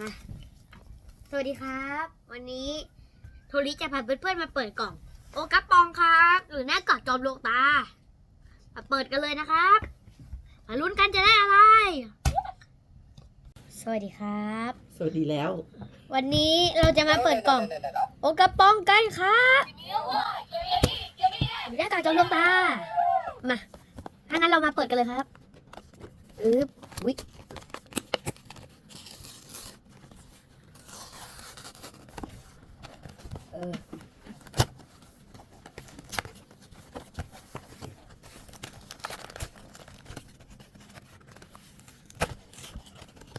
มา สวัสดีครับ วันนี้โทริจะพาเพื่อนๆมาเปิดกล่อง โอกระปองครับ หรือหน้ากากจอมดวงตา มาเปิดกันเลยนะครับ มาลุ้นกันจะได้อะไร สวัสดีครับ สวัสดีแล้ว วันนี้เราจะมาเปิดกล่อง โอกระปองกันครับหน้ากากจอมดวงตา มา ถ้างั้นเรามาเปิดกันเลยครับ อึ๊บวิ ออ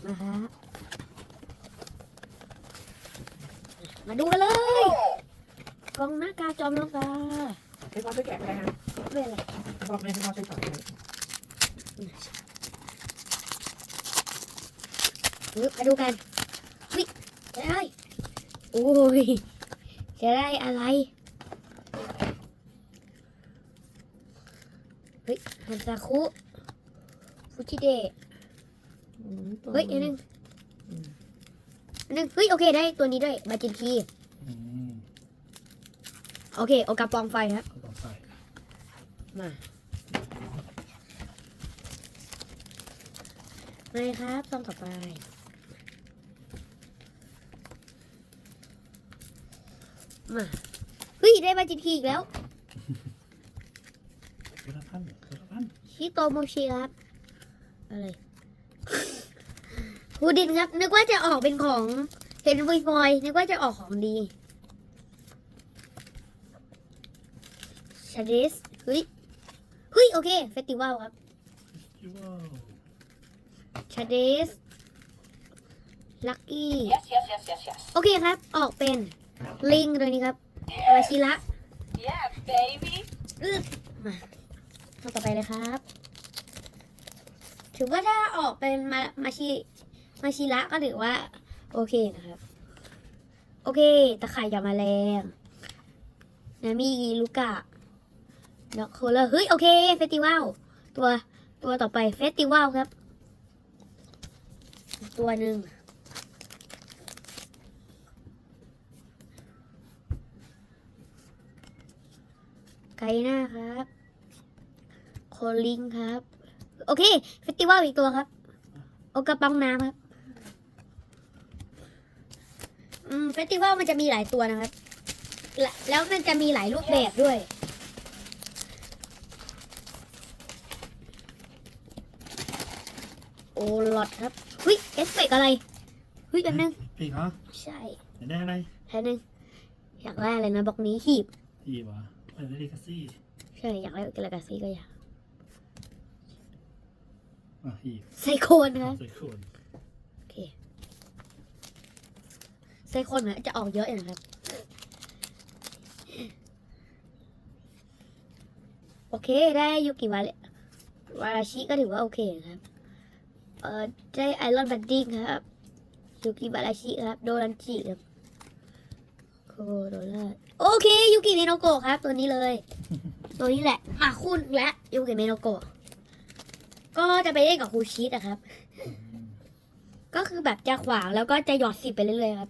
มาฮะมาดูกันเลยกล่องหน้ากากจอมดวงตาให้พ่อช่วยแกะได้ฮะเรื่องอะไรพ่อไม่ให้พ่อช่วยต่อให้ปึ๊บมาดูกันวิจะได้โอ้ย จะได้อะไร เฮ้ยฮันซาคุฟูจิเดะเฮ้ยอันนึงอันนึงเฮ้ย โอเค ได้ตัวนี้ด้วยมาจินคีอืมโอเคเอากระปองไฟครับเอาต่อไปมาไม่ครับซองต่อไป มาเฮ้ยได้มาจินคีอีกแล้วคนละพันคนละพันชิโตโมชิครับอะไรฮูดินครับ นึกว่าจะออกเป็นของเห็นฟอยๆนึกว่าจะออกของดีชาดิสเฮ้ยเฮ้ยโอเคเฟสติวัลครับว้าวชาเดสลักกี้ Yes, yes, yes, yes, yes. โอเคครับ ออกเป็น ลิงตัวนี้ครับวาชิระ Yeah, baby. อึ๊บมาต่อต่อไปเลยครับ ถือว่าถ้าออกเป็นมามาชิมาชิระก็ถือว่า โอเคนะครับ โอเค ตะข่ายหยอดแมาแรงนะมีลูกะน็อกโคเลอร์เฮ้ย โอเค เฟสติวัลตัวตัวต่อไปเฟสติวัลครับ ตัวหนึ่ง ไกหน้าครับโคลิงครับ โอเคเฟสติวัลอีกตัวครับ โอกระป๋องน้ำครับ อืมเฟสติวัลมันจะมีหลายตัวนะครับ และแล้วมันจะมีหลายรูปแบบด้วยโอลอดครับเฮ้ยเอฟเฟกต์อะไรเฮ้ยกันนึงพี่เหรอ ใช่อยากได้อะไรแค่นึงอยากได้อะไรนะบล็อกนี้หีบพี่วะอ ยากได้เลกาซี่ใช่อยากได้กระกาซีก็อยากอะอีกไซโคนครับใส่ขวดโอเคไซโคนมันจะออกเยอะอยู่นะครับโอเคได้ยูกิวาเลวาราชิก็ถือว่าโอเคนะครับเอ่อได้ไอรอนบัดดิ้งครับยูกิวาราชิครับโดรันจิครับ โคโดล่าโอเคยูกิเมโนโกะครับ ตัวนี้เลย ตัวนี้แหละ มาคู่หนึ่งและยูกิเมโนโกะก็จะไปเล่นกับครูชิดอะครับ ก็คือแบบจะขวางแล้วก็จะหยอดสิบไปเรื่อยๆครับ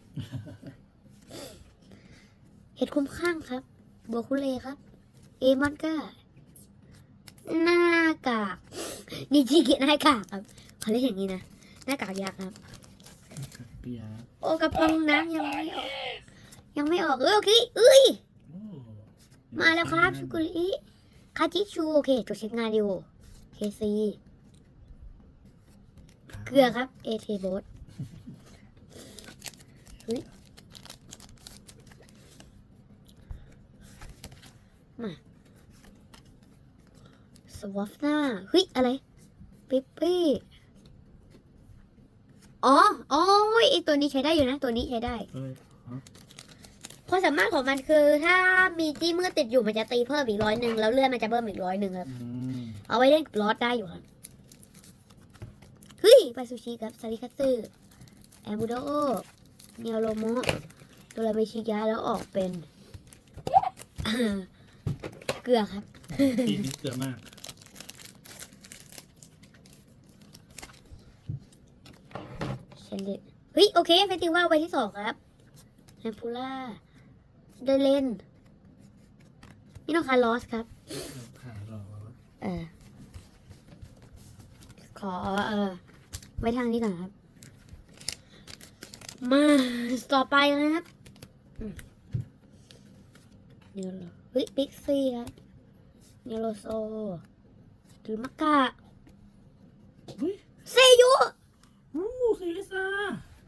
เห็ดคุ้มข้างครับบัวคุเลครับ เอมอนก้าหน้ากากนิจิกิหน้ากากครับเขาเรียกอย่างนี้นะหน้ากากยักษ์ครับ เปียกโอกระป๋องน้ำยังไม่ออก ยังไม่ออกเออโอเคเอ้ย มาแล้วครับชุกุริคาจิชูโอเคตัวเช็คงานดิโอเคซีเกลือครับเอเทโบสมาสวอฟหน้าเฮ้ย อะไร ปิ๊ปปี้อ๋อ อ๋อไอตัวนี้ใช้ได้อยู่นะ ตัวนี้ใช้ได้ ความสามารถของมันคือ ถ้ามีจี้มืดติดอยู่มันจะตีเพิ่มอีกร้อยหนึ่งแล้วเลื่อนมันจะเพิ่มอีกร้อยหนึ่งครับอืมเอาไว้เล่นกับลอสได้อยู่ครับ เฮ้ยไปซูชิครับซาริคัตสึแอมบูโดเนียวโรโมะโดราเมชิยะแล้วออกเป็นเกลือครับพี่นี่เกลือมาก เชนเดเฮ้ย โอเคเฟสติวัลไปที่สองครับแอมพูล่า ได้เล่นนี่น้องคาร์ลอสครับผ่านรอเออ ขอเออไว้ทางนี้ก่อนครับ มาต่อไปนะครับอืมเนโรเฮ้ยบิ๊กซี่ครับเนโรโซหรือมักกะเฮ้ยเซยุวู้ซีเอสอา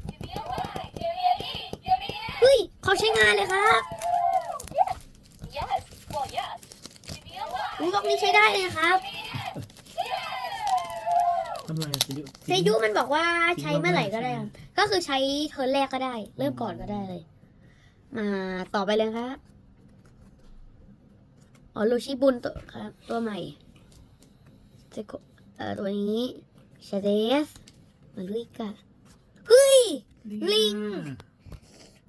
Give me a Y. Give me an E. Give me an เฮ้ยเขาใช้งานเลยครับ Yes. Well, yes. Give me a Y. อุ้ยบอกนี้ใช้ได้เลยครับ ทำไรอะ ซียุเซยุมันบอกว่าใช้เมื่อไหร่ก็ได้ครับก็คือใช้เทิร์นแรกก็ได้ เริ่มก่อนก็ได้เลย มาต่อไปเลยครับอ๋อลูชิบุนตัวครับ ตัวใหม่เจโกเอ่อตัวนี้ชาเดสมาลุยกะเฮ้ย ลิง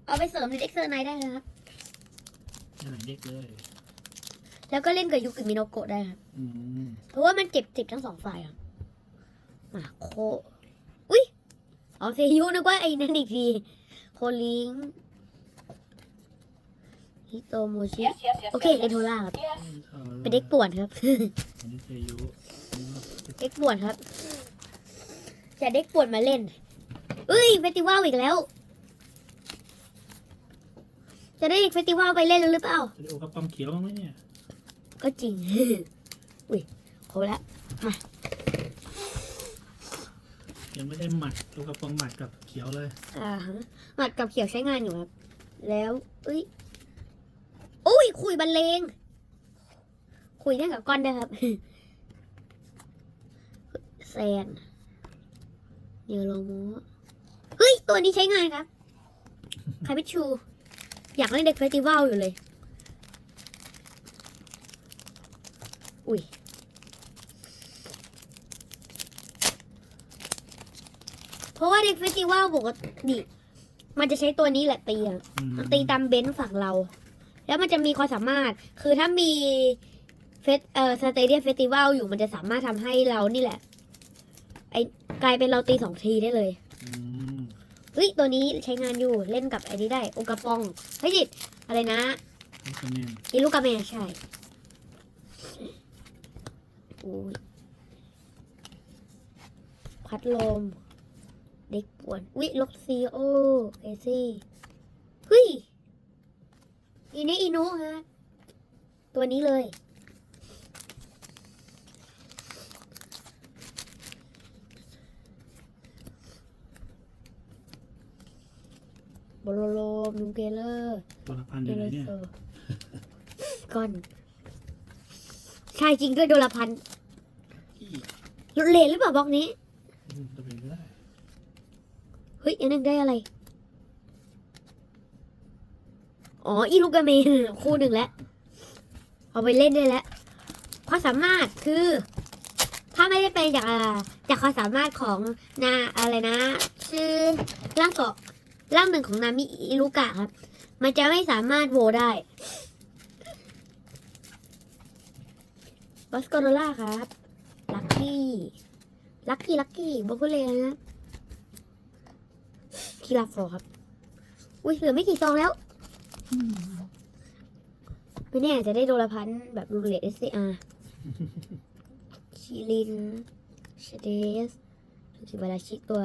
เอาไปเสริมในเด็กเซอร์ไนได้นะครับไหนเด็กเลย แล้วก็เล่นกับยุกิมิโนโกะได้ครับอืมเพราะว่ามันเก็บจิบทั้งสองฝ่ายครับ มาโค อุ้ยเอาเซยุนึกว่าไอ้นั่นอีกทีโคลิงฮิโตโมชิ Yes, yes, yes. โอเค yes, เอ yes. โทล่าครับ Yes. เป็นเด็กป่วนครับ อันนี้เซยุอันนี้เด็กป่วนครับจะเด็กป่วนมาเล่นเอ้ยเฟสติวัลอีกแล้ว จะได้เฟสติวัลไปเล่นหรือเปล่าจะได้โอกระป๋อมเขียวบ้างไหมเนี่ย ก็จริง อุ้ยครบแล้ว ยังไม่ได้หมัดโอกระป๋อมหมัดกับเขียวเลย อ่าฮะหมัดกับเขียวใช้งานอยู่ครับ แล้วเอ้ยอุ้ยคุยบรรเลง คุยได้กับก้อนได้ครับ แซนเยโรโมเฮ้ย ตัวนี้ใช้งานครับคาปิชู อยากเล่นเด็กเฟสติวัลอยู่เลย อุ้ย เพ ราะว่าเด็กเฟสติวัลปกติมันจะใช้ตัวนี้แหละตีอะอืมมันตีตามเบนซ์ฝั่งเรา แล้วมันจะมีความสามารถ คือถ้ามีเฟสเอ่อสเตเดียมเฟสติวัลอยู่มันจะสามารถทำให้เรานี่แหละ ไอกลายเป็นเราตีสองทีได้เลย อืมเฮ้ย ตัวนี้ใช้งานอยู่เล่นกับไอ้นี้ได้โอกาปองเฮ้ยจิอะไรนะนี่คะแนนอิลูกาเมะใช่โอ้ยพัดลม เด็กป่วนวิล็อกซีโอเอซี่เฮ้ยอีนี่อีนุฮะตัวนี้เลยบโลโลมูเกเลอร์ตัวละพันโดเดี๋ยวไหนราเนี่ยโซก้อน ใช่จริงด้วยโดราพันอีรถเลนหรือเปล่าบล็อกนี้อืมจะเป็นไม่ได้ เฮ้ยอันนึงได้อะไร อ๋อ อีลูกาเมนคู่หนึ่งแล้ว เอาไปเล่นได้แล้วความสามารถคือ ถ้าไม่ได้เป็นจากอ่าจากความสามารถของนาอะไรนะ ชื่อร่างเกาะร่างหนึ่งของนามิอิลูกะครับ มันจะไม่สามารถโวได้บัสโกโดล่าครับ ลัคกี้ ลัคกี้ ลัคกี้บอกเลยนะ คีราโฟครับ อุ้ยเหลือไม่กี่ซองแล้ว ไม่แน่จะได้โดลพันธ์แบบรูเลตเอสอาร์ชิลินชเดสสิบาราชิตัว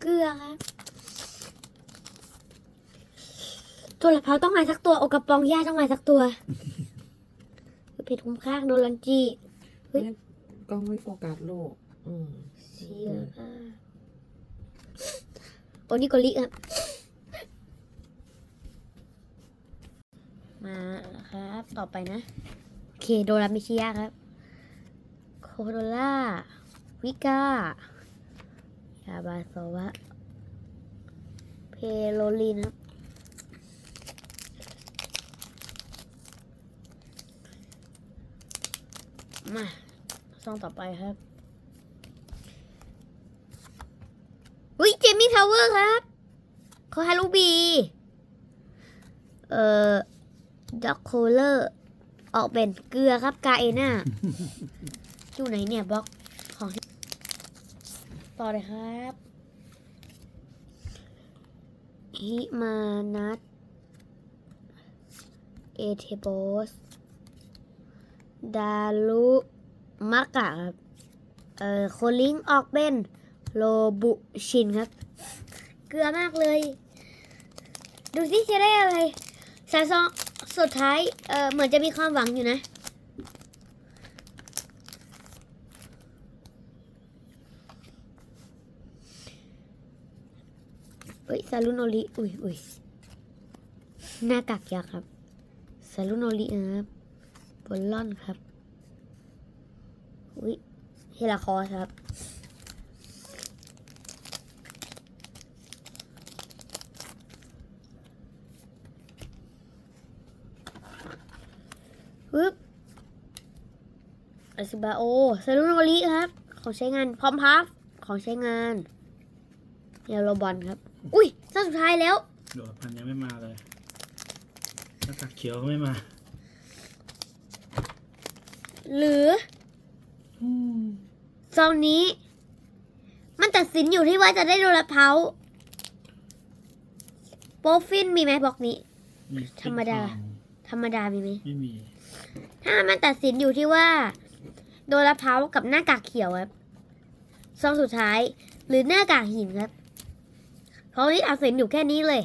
เกลือครับตัวละเพาต้องมาสักตัวโอกระปองย่าต้องมาสักตัวเพชรคุ้มข้างโดนลันจีกล้องไม่โฟกัสลูกอืมเชียร์ค่ะ โอนิโกลิครับ มาครับ ต่อไปนะ โอเค โดรามิชิยะครับ โคโรล่า วิก้ายาบาโซวะ เพโลลินครับมาซองต่อไปครับ อุ้ยเจมี่ ทาวเวอร์ครับคอฮารุบี เอ่อด็อกโคเลอร์ ออกเป็นเกลือครับกาเอน่าอยู่ไหนเนี่ยบล็อกของที่ต่อเลยครับฮิมานัทเอเทโบส ดารุมะกะครับ เอ่อโคลิงออกเป็น โลบุชินครับเก ลือมากเลย ดูสิจะได้อะไร สายซองสุดท้ายเอ่อเหมือนจะมีความหวังอยู่นะ เฮ้ยซาลุโนริอุ้ยอุ้ยหน้ากากยักครับซาลุโนริครับบอลลอนครับอุ้ยเฮลาคอสครับ ปึ๊บ อาซิบาโอซาลุโนริครับ ของใช้งานพร้อมพับของใช้งานเยลโลบอลครับ อุ้ยตอนสุดท้ายแล้วโดดพันยังไม่มาเลยหน้ากากเขียวก็ไม่มา หรืออืมซองนี้ มันตัดสินอยู่ที่ว่าจะได้โดนละเพาโปรฟินมีไหมบอกนี้มีธรรมดา ธรรมดามีไหมไม่มี ถ้ามันตัดสินอยู่ที่ว่า โดนละเพากับหน้ากากเขียวครับซองสุดท้าย หรือหน้ากากหินครับเพราะวันนี้ตัดสินอยู่แค่นี้เลย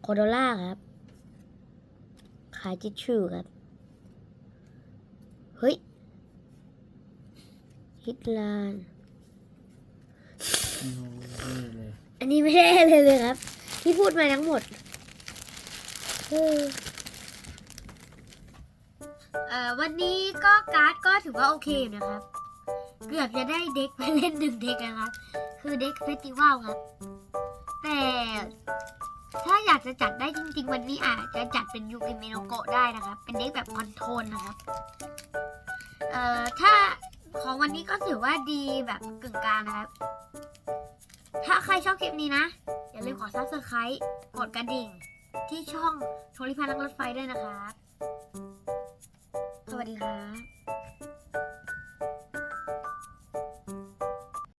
โคโดล่าครับขายจิชชูครับ เฮ้ย ฮิตลานโอ้โหไม่เลยอันนี้ไม่ได้เลยเลยครับ ที่พูดมาทั้งหมดเออ เอ่อวันนี้ก็การ์ดก็ถือว่าโอเคนะครับ เกือบจะได้เด็กไปเล่นหนึ่งเด็กนะครับ คือเด็กเฟสติวัลครับ แต่ถ้าอยากจะจัดได้จริง ๆ วันนี้อาจจะจัดเป็นยูกิเมโนโกะได้นะครับ เป็นเด็กแบบคอนโทรลนะครับ เอ่อถ้าของวันนี้ก็ถือว่าดีแบบกึ่งกลางนะครับ ถ้าใครชอบคลิปนี้นะ อย่าลืมขอซับสไครต์กดกระดิ่ง ที่ช่องโทริพันนักรถไฟด้วยนะครับ วัสดีครับ